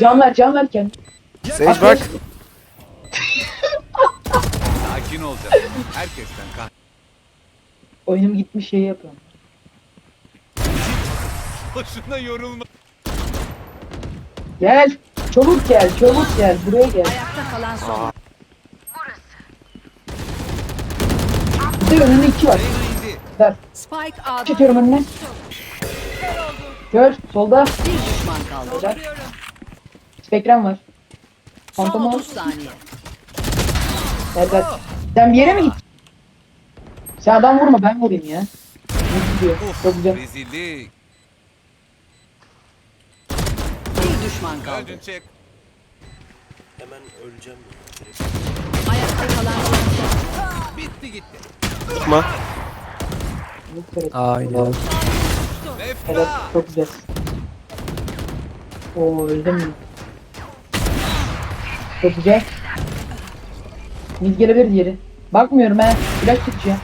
Can ver can ver kendine. Sage bak. Sakin olacaksın. Herkesten kah. Oyunum gitmiş şey yapıyorum. Boşuna yorulma. Gel. Çabuk gel çabuk gel. Buraya gel. Ayakta kalan son. Bir de önünde iki var. Ver. Spike A'da Çekiyorum önüne. Gör solda. bir düşman kaldı. Gel. Spektrum var. Son Fantom 30 saniye. Gel. Sen bir yere mi gittin? Sen adam vurma ben vurayım ya. Ne gidiyor? Çok Uf, güzel. rezillik. Bir düşman kaldı. Öldün çek. Hemen öleceğim. Ayakta kalan. Bitti gitti. Tutma. Aynen. Evet Nefta. çok güzel. Oo öldüm güzel. Mid gelebilir diğeri. Bakmıyorum he. Flash tutacağım.